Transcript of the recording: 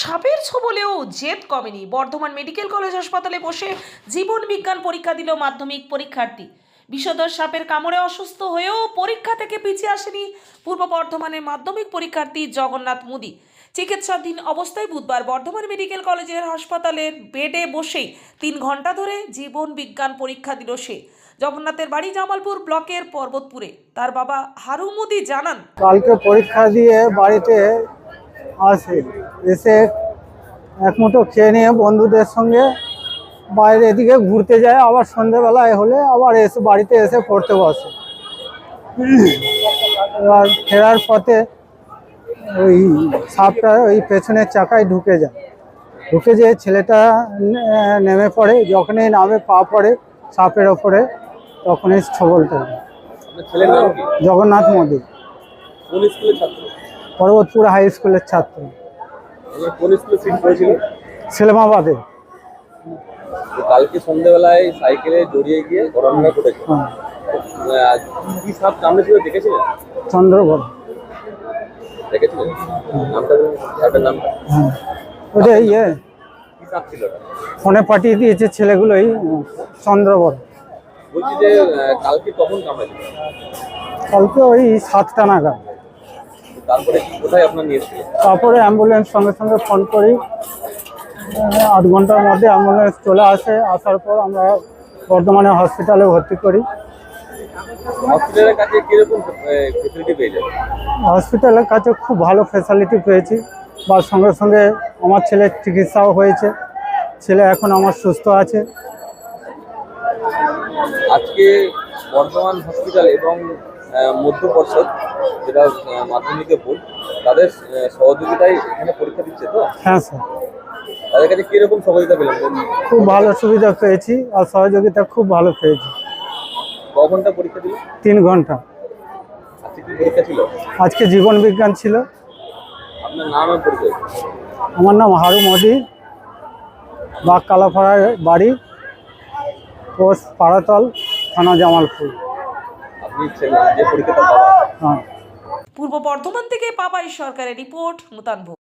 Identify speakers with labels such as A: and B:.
A: সাপের ছোবলেও জেদ কমেনি। বর্ধমান মেডিকেল কলেজ হাসপাতালে বসে জীবন বিজ্ঞান পরীক্ষা দিল মাধ্যমিক পরীক্ষার্থী। বিষধর সাপের কামড়ে অসুস্থ হয়েও পরীক্ষা থেকে পিছিয়ে আসেনি পূর্ব বর্ধমানের মাধ্যমিক পরীক্ষার্থী জগন্নাথ মুদি। চিকিৎসাধীন অবস্থায় বুধবার বর্ধমান মেডিকেল কলেজের হাসপাতালের বেডে বসেই তিন ঘণ্টা ধরে জীবন বিজ্ঞান পরীক্ষা দিল সে। জগন্নাথের বাড়ি জামালপুর ব্লকের পর্বতপুরে। তার বাবা হারু মুদি জানান,
B: কালকে পরীক্ষা দিয়ে বাড়িতে আসে এসে এক মুঠো খেয়ে নিয়ে বন্ধুদের সঙ্গে বাইরে এদিকে ঘুরতে যায় আবার সন্ধেবেলায় হলে আবার এসে বাড়িতে এসে পড়তে বসে। এবার ফেরার পথে ওই সাপটা ওই পেছনের চাকায় ঢুকে যায়। ঢুকে যেয়ে ছেলেটা নেমে পড়ে যখনই নামে পা পড়ে সাপের ওপরে তখনই ছবলটা জগন্নাথ
C: ছাত্র?
B: পর্বতপুর হাই স্কুলের ছাত্র। সেলমাবাদে।
C: কালকে সন্ধ্যেবেলায় সাইকেলে জড়িয়ে গিয়ে ঘটনাটা ঘটেছে আহ, কি সাপ কামড়েছিল দেখেছিলেন
B: চন্দ্রগড়।
C: দেখেছিলেন নামটা সাপের নামটা।
B: হ্যাঁ। ওটা ইয়ে? ফোনে পাঠিয়ে দিয়েছে ছেলেগুলোই চন্দ্রগড়।
C: বলছি যে কালকে কখন কামড়েছিল
B: কালকে ওই সাতটা নাগাদ।
C: তারপরে কোথায় আপনার নিয়েছিলেন
B: তারপরে অ্যাম্বুলেন্স সঙ্গে সঙ্গে ফোন করি। আধ ঘণ্টার মধ্যে অ্যাম্বুলেন্স চলে আসে। আসার পর আমরা বর্ধমানে হসপিটালে ভর্তি করি।
C: হসপিটালের কাছে কীরকম ফেসিলিটি পেয়ে
B: হসপিটালের কাছে খুব ভালো ফেসিলিটি পেয়েছি। বা সঙ্গে সঙ্গে আমার ছেলের চিকিৎসাও হয়েছে। ছেলে এখন আমার সুস্থ আছে।
C: আজকে বর্ধমান হসপিটাল এবং মধ্য পর্ষদ যেটা মাধ্যমিকে বোর্ড তাদের সহযোগিতায় এখানে পরীক্ষা দিচ্ছে তো?
B: হ্যাঁ স্যার।
C: তাদের কাছে কীরকম সহযোগিতা বলুন?
B: খুব ভালো সুবিধা পেয়েছি আর সহযোগিতা খুব ভালো পেয়েছি।
C: ক ঘণ্টা পরীক্ষা দিল
B: তিন ঘণ্টা।
C: আজকে কি পরীক্ষা ছিল?
B: আজকে জীবন বিজ্ঞান ছিল।
C: আপনার নাম এবং পরিচয়?
B: আমার নাম হারু মোদি। বাগ কালাপাড়ার বাড়ি পোস্ট পাড়াতল থানা জামালপুর
C: আপনি ছেলে যে পরীক্ষাটা পাবেন
B: হ্যাঁ
A: পূর্ব বর্ধমান থেকে পাবাই সরকারের রিপোর্ট নূতন ভোগ